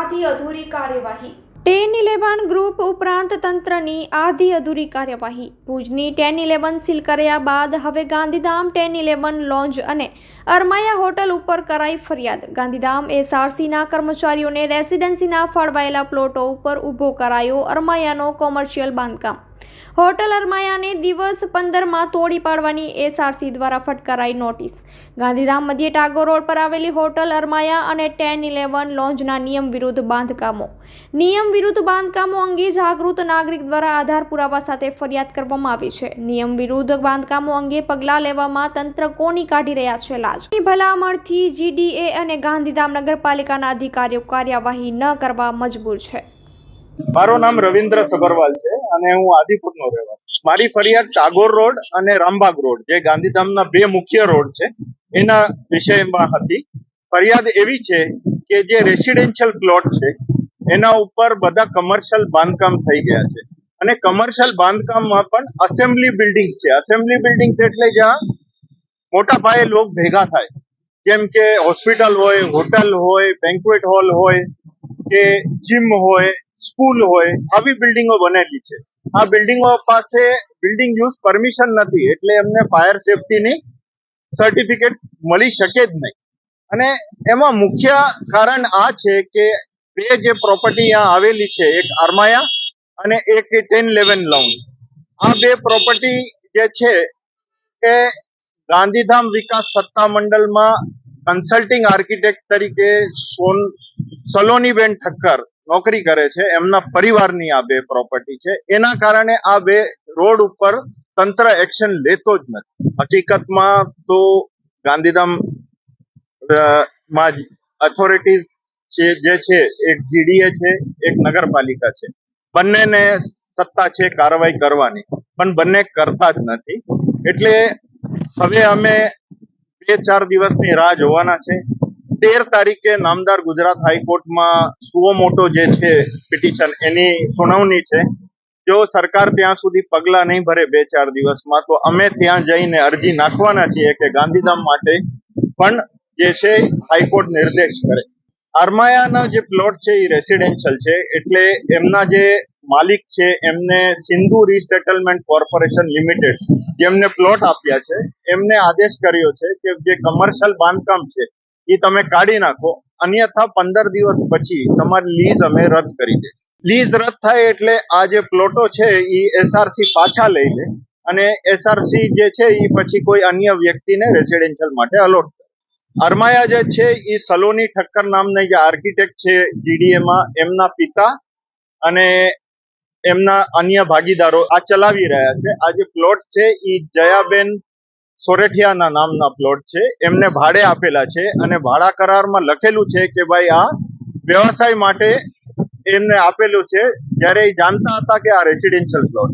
આધી અધૂરી કાર્યવાહી ten eleven group ઉપરાંત તંત્રની આધી અધૂરી કાર્યવાહી ભુજની ટેન ઇલેવન સીલ કર્યા બાદ હવે ગાંધીધામ ટેન ઇલેવન લોન્જ અને અરમાયા હોટલ ઉપર કરાઈ ફરિયાદ ગાંધીધામ એસઆરસીના કર્મચારીઓને રેસિડેન્સીના ફાળવાયેલા પ્લોટો ઉપર ઊભો કરાયો અરમાયાનો કોમર્શિયલ બાંધકામ। હોટલ અરમાયાને દિવસ પંદરમાં તોડી પાડવાની એસઆરસી દ્વારા ફટકારાઈ નોટિસ. ગાંધીધામ મધ્ય ટાગોર રોડ પર આવેલી હોટલ અરમાયા અને ટેન ઇલેવન લોન્જના નિયમ વિરુદ્ધ બાંધકામો. નિયમ વિરુદ્ધ બાંધકામો અંગે જાગૃત નાગરિક દ્વારા આધાર પુરાવા સાથે ફરિયાદ કરવામાં આવી છે. નિયમ વિરુદ્ધ બાંધકામો અંગે પગલાં લેવામાં તંત્ર કોની કાઢી રહ્યા છે લાજ? ભલામણથી જીડીએ અને ગાંધીધામ નગરપાલિકાના અધિકારીઓ કાર્યવાહી ન કરવા મજબૂર છે. મારું નામ રવિન્દ્ર સબરવાલ છે. અને હું આદિપુરનો રહેવાસી મારી ફરિયાદ ટાગોર રોડ અને રામબાગ રોડ, જે ગાંધીધામના બે મુખ્ય રોડ છે, એના વિષયમાં હતી. ફરિયાદ એવી છે કે જે રેસિડેન્શિયલ પ્લોટ છે, એના ઉપર બધા કમર્શિયલ બાંધકામ થઈ ગયા છે. અને કમર્શિયલ બાંધકામમાં પણ અસેમ્બલી બિલ્ડિંગ્સ છે. અસેમ્બલી બિલ્ડિંગ્સ એટલે જ્યાં મોટા પાયે લોક ભેગા થાય. જેમ કે હોસ્પિટલ હોય હોટલ હોય બેન્ક્વેટ હોલ હોય, કે જીમ હોય સ્કૂલ હોય, આવી બિલ્ડિંગો બનેલી છે. આ બિલ્ડિંગો પાસે બિલ્ડિંગ યુઝ પરમિશન નથી, એટલે એમને ફાયર સેફટીની સર્ટિફિકેટ મળી શકે જ નહીં. અને એમાં મુખ્ય કારણ આ છે કે બે જે પ્રોપર્ટી અહીંયા આવેલી છે, એક આરમાયા અને એક ટેન ઇલેવન લોન. આ બે પ્રોપર્ટી જે છે એ ગાંધીધામ વિકાસ સત્તા મંડળમાં કન્સલ્ટિંગ આર્કિટેક્ટ તરીકે સોન સલોનીબેન ઠક્કર નોકરી કરે છે, એમના પરિવારની આ બે પ્રોપર્ટી છે. એના કારણે આ બે રોડ ઉપર તંત્ર એક્શન લેતો જ નથી. હકીકતમાં તો ગાંધીધામમાં ઓથોરિટીઝ છે, જે છે, એક જીડીએ છે, એક નગરપાલિકા છે. બંનેને સત્તા છે કાર્યવાહી કરવાની. પણ બંને કરતા જ નથી. એટલે હવે અમે બે ચાર દિવસની રાહ જોવાના છે. તેર તારીખે નામદાર ગુજરાત હાઈકોર્ટમાં સુઓ મોટો જે છે પિટિશન, એની સુનાવણી છે. જો સરકાર ત્યાં સુધી પગલા નહીં ભરે બે ચાર દિવસમાં, તો અમે ત્યાં જઈને અરજી નાખવાના છીએ કે ગાંધીધામ માટે પણ જે છે હાઈકોર્ટ નિર્દેશ કરે. આરમાયાનો જે પ્લોટ છે એ રેસિડેન્શિયલ છે, એટલે એમના જે માલિક છે, એમને સિંધુ રીસેટલમેન્ટ કોર્પોરેશન લિમિટેડ, જેમને પ્લોટ આપ્યા છે, એમને આદેશ કર્યો છે કે જે કમર્શિયલ બાંધકામ છે એ તમે કાઢી નાખો. અન્યથા પંદર દિવસ પછી તમારી લીઝ અમે રદ કરી દઈશું. લીઝ રદ થાય એટલે આ જે પ્લોટો છે એ એસઆરસી પાછા લઈ લે અને એસઆરસી જે છે એ પછી કોઈ અન્ય વ્યક્તિને રેસિડેન્શિયલ માટે અલોટ કરે. અરમાયા જે છે એ સલોની ઠક્કર નામના જે આર્કિટેક્ટ છે જીડીએમાં એમના પિતા અને એમના અન્ય ભાગીદારો આ ચલાવી રહ્યા છે. આ જે પ્લોટ છે એ જયાબેન સોરઠિયાના નામના પ્લોટ છે. એમને ભાડે આપેલા છે અને ભાડા કરારમાં લખેલું છે કે ભાઈ આ વ્યવસાય માટે એમને આપેલું છે. જ્યારે એ જાણતા હતા કે આ રેસિડેન્શિયલ પ્લોટ